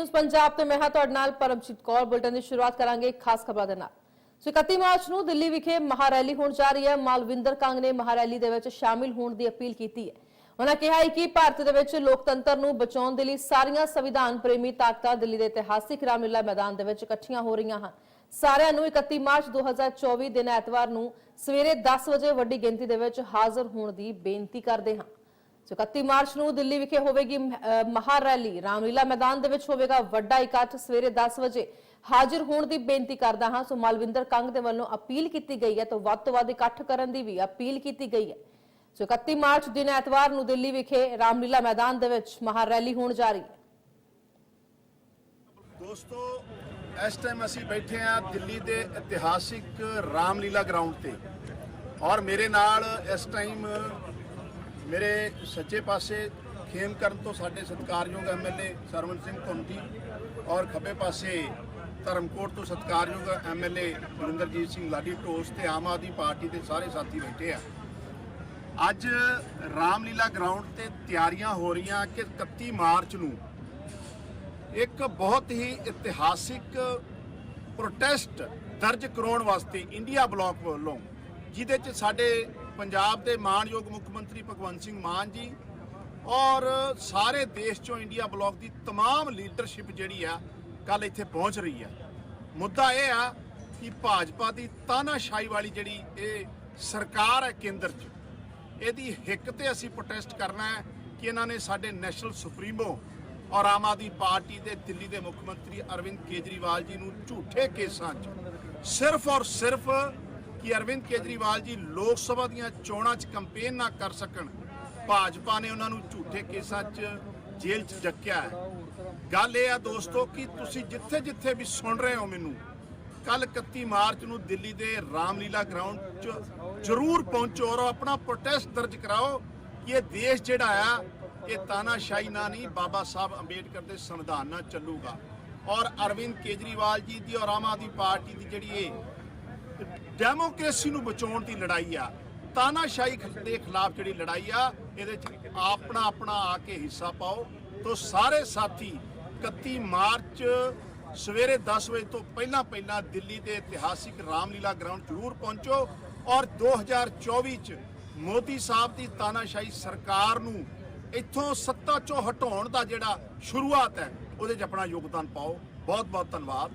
News Punjab ਤੇ ਮੈਂ ਹਾਂ ਤੁਹਾਡੇ ਨਾਲ ਪਰਮਜੀਤ ਕੌਰ ਬੁਲਟਨ ਦੀ ਸ਼ੁਰੂਆਤ ਕਰਾਂਗੇ ਖਾਸ ਖਬਰਾਂ ਦੇ ਨਾਲ ਸੋ 31 ਮਾਰਚ ਨੂੰ ਦਿੱਲੀ ਵਿਖੇ ਮਹਾਰੈਲੀ ਹੋਣ ਜਾ ਰਹੀ ਹੈ ਮਾਲਵਿੰਦਰ ਕੰਗ ਨੇ ਮਹਾਰੈਲੀ ਦੇ ਵਿੱਚ ਸ਼ਾਮਿਲ ਹੋਣ ਦੀ ਅਪੀਲ ਕੀਤੀ ਹੈ ਉਹਨਾਂ ਕਿਹਾ ਹੈ ਕਿ ਭਾਰਤ ਦੇ ਵਿੱਚ ਲੋਕਤੰਤਰ ਨੂੰ ਬਚਾਉਣ ਦੇ ਲਈ ਸਾਰੀਆਂ ਸੰਵਿਧਾਨ ਪ੍ਰੇਮੀ ਤਾਕਤਾਂ ਦਿੱਲੀ ਦੇ ਇਤਿਹਾਸਿਕ ਰਾਮਲੀਲਾ ਮੈਦਾਨ ਦੇ ਵਿੱਚ ਇਕੱਠੀਆਂ ਹੋ ਰਹੀਆਂ ਹਨ ਸਾਰਿਆਂ ਨੂੰ 31 ਮਾਰਚ 2024 ਦਿਨ ਐਤਵਾਰ ਨੂੰ ਸਵੇਰੇ 10 ਵਜੇ ਵੱਡੀ ਗਿਣਤੀ ਦੇ ਵਿੱਚ ਹਾਜ਼ਰ ਹੋਣ ਦੀ ਬੇਨਤੀ ਕਰਦੇ ਹਾਂ ਸੋ 31 ਮਾਰਚ ਨੂੰ ਦਿੱਲੀ ਵਿਖੇ ਹੋਵੇਗੀ ਮਹਾਰੈਲੀ ਰਾਮਲੀਲਾ ਮੈਦਾਨ ਦੇ ਵਿੱਚ ਹੋਵੇਗਾ ਵੱਡਾ ਇਕੱਠ। ਸਵੇਰੇ 10 ਵਜੇ ਹਾਜ਼ਰ ਹੋਣ ਦੀ ਬੇਨਤੀ ਕਰਦਾ ਹਾਂ। ਸੋ ਮਾਲਵਿੰਦਰ ਕੰਗ ਦੇ ਵੱਲੋਂ ਅਪੀਲ ਕੀਤੀ ਗਈ ਹੈ। ਤਾਂ ਵੱਧ ਤੋਂ ਵੱਧ ਇਕੱਠ ਕਰਨ ਦੀ ਵੀ ਅਪੀਲ ਕੀਤੀ ਗਈ ਹੈ। ਸੋ 31 ਮਾਰਚ ਦਿਨ ਐਤਵਾਰ ਨੂੰ ਦਿੱਲੀ ਵਿਖੇ ਰਾਮਲੀਲਾ ਮੈਦਾਨ ਦੇ ਵਿੱਚ ਮਹਾਰੈਲੀ ਹੋਣ ਜਾ ਰਹੀ ਹੈ। ਦੋਸਤੋ, ਇਸ ਟਾਈਮ ਅਸੀਂ ਬੈਠੇ ਆ ਦਿੱਲੀ ਦੇ ਇਤਿਹਾਸਿਕ ਰਾਮਲੀਲਾ ਗਰਾਊਂਡ ਤੇ। ਔਰ ਮੇਰੇ ਨਾਲ ਇਸ ਟਾਈਮ ਮੇਰੇ ਸੱਜੇ ਪਾਸੇ ਖੇਮਕਰਨ ਤੋਂ ਸਾਡੇ ਸਤਿਕਾਰਯੋਗ ਐਮਐਲਏ ਸਰਵਨ ਸਿੰਘ ਧੁੰਦੀ ਔਰ ਖੱਬੇ ਪਾਸੇ ਧਰਮਕੋਟ ਤੋਂ ਸਤਿਕਾਰਯੋਗ ਐਮਐਲਏ ਗੁਰਿੰਦਰਜੀਤ ਸਿੰਘ ਲਾਡੀ ਟੋਸ ਤੇ ਆਮ ਆਦਮੀ ਪਾਰਟੀ ਦੇ ਸਾਰੇ ਸਾਥੀ ਬੈਠੇ ਆ। ਅੱਜ ਰਾਮਲੀਲਾ ਗਰਾਊਂਡ ਤੇ ਤਿਆਰੀਆਂ ਹੋ ਰਹੀਆਂ ਕਿ 31 ਮਾਰਚ ਨੂੰ ਇੱਕ ਬਹੁਤ ਹੀ ਇਤਿਹਾਸਿਕ ਪ੍ਰੋਟੈਸਟ ਦਰਜ ਕਰਾਉਣ ਵਾਸਤੇ ਇੰਡੀਆ ਬਲਾਕ ਵੱਲੋਂ, ਜਿਹਦੇ ਚ ਸਾਡੇ ਪੰਜਾਬ ਦੇ ਮਾਨਯੋਗ ਮੁੱਖ ਮੰਤਰੀ ਭਗਵੰਤ ਸਿੰਘ ਮਾਨ ਜੀ ਔਰ ਸਾਰੇ ਦੇਸ਼ ਚੋਂ ਇੰਡੀਆ ਬਲਾਕ ਦੀ तमाम ਲੀਡਰਸ਼ਿਪ ਜਿਹੜੀ ਆ ਕੱਲ ਇੱਥੇ ਪਹੁੰਚ ਰਹੀ ਆ ਮੁੱਦਾ ਇਹ ਆ ਕਿ ਭਾਜਪਾ ਦੀ ਤਾਨਾਸ਼ਾਹੀ ਵਾਲੀ ਜਿਹੜੀ ਇਹ ਸਰਕਾਰ ਹੈ ਕੇਂਦਰ 'ਚ ਇਹਦੀ ਹਿੱਕ ਤੇ ਅਸੀਂ ਪ੍ਰੋਟੈਸਟ ਕਰਨਾ ਹੈ ਕਿ ਇਹਨਾਂ ਨੇ ਸਾਡੇ ਨੈਸ਼ਨਲ ਸੁਪਰੀਮੋ ਔਰ ਆਮ ਆਦਮੀ ਪਾਰਟੀ ਦੇ ਦਿੱਲੀ ਦੇ ਮੁੱਖ ਮੰਤਰੀ ਅਰਵਿੰਦ ਕੇਜਰੀਵਾਲ ਜੀ ਨੂੰ ਝੂਠੇ ਕੇਸਾਂ 'ਚ ਸਿਰਫ ਔਰ ਸਿਰਫ ਕਿ ਅਰਵਿੰਦ ਕੇਜਰੀਵਾਲ ਜੀ ਲੋਕ ਸਭਾ ਦੀਆਂ ਚੋਣਾਂ 'ਚ ਕੰਪੇਨ ਨਾ ਕਰ ਸਕਣ, ਭਾਜਪਾ ਨੇ ਉਹਨਾਂ ਨੂੰ ਝੂਠੇ ਕੇਸਾਂ 'ਚ ਜੇਲ੍ਹ 'ਚ ਜੱਕਿਆ ਹੈ। ਗੱਲ ਇਹ ਆ ਦੋਸਤੋ ਕਿ ਤੁਸੀਂ ਜਿੱਥੇ ਜਿੱਥੇ ਵੀ ਸੁਣ ਰਹੇ ਹੋ ਮੈਨੂੰ ਕੱਲ 31 ਮਾਰਚ ਨੂੰ ਦਿੱਲੀ ਦੇ ਰਾਮਲੀਲਾ ਗਰਾਊਂਡ 'ਚ ਜ਼ਰੂਰ ਪਹੁੰਚੋ ਔਰ ਆਪਣਾ ਪ੍ਰੋਟੈਸਟ ਦਰਜ ਕਰਾਓ ਕਿ ਇਹ ਦੇਸ਼ ਜਿਹੜਾ ਆ, ਇਹ ਤਾਨਾਸ਼ਾਹੀ ਨਾਲ ਨਹੀਂ, ਬਾਬਾ ਸਾਹਿਬ ਅੰਬੇਡਕਰ ਦੇ ਸੰਵਿਧਾਨ ਨਾਲ ਚੱਲੂਗਾ। ਔਰ ਅਰਵਿੰਦ ਕੇਜਰੀਵਾਲ ਜੀ ਦੀ ਔਰ ਆਮ ਆਦਮੀ ਪਾਰਟੀ ਦੀ ਜਿਹੜੀ ਇਹ ਡੈਮੋਕ੍ਰੇਸੀ ਨੂੰ ਬਚਾਉਣ ਦੀ ਲੜਾਈ ਆ। ਤਾਨਾਸ਼ਾਹੀ ਦੇ ਖਿਲਾਫ ਜਿਹੜੀ ਲੜਾਈ ਆ, ਇਹਦੇ ਚ ਆਪਣਾ ਆਪਣਾ ਆ ਕੇ ਹਿੱਸਾ ਪਾਓ। ਤੋਂ ਸਾਰੇ ਸਾਥੀ 31 ਮਾਰਚ ਸਵੇਰੇ 10 ਵਜੇ ਤੋਂ ਪਹਿਲਾਂ ਪਹਿਲਾਂ ਦਿੱਲੀ ਦੇ ਇਤਿਹਾਸਿਕ ਰਾਮਲੀਲਾ ਗਰਾਊਂਡ ਜ਼ਰੂਰ ਪਹੁੰਚੋ ਔਰ 2024 ਚ ਮੋਦੀ ਸਾਹਿਬ ਦੀ ਤਾਨਾਸ਼ਾਹੀ ਸਰਕਾਰ ਨੂੰ ਇੱਥੋਂ ਸੱਤਾ ਚੋਂ ਹਟਾਉਣ ਦਾ ਜਿਹੜਾ ਸ਼ੁਰੂਆਤ ਹੈ, ਉਹਦੇ 'ਚ ਆਪਣਾ ਯੋਗਦਾਨ ਪਾਓ। ਬਹੁਤ ਬਹੁਤ ਧੰਨਵਾਦ।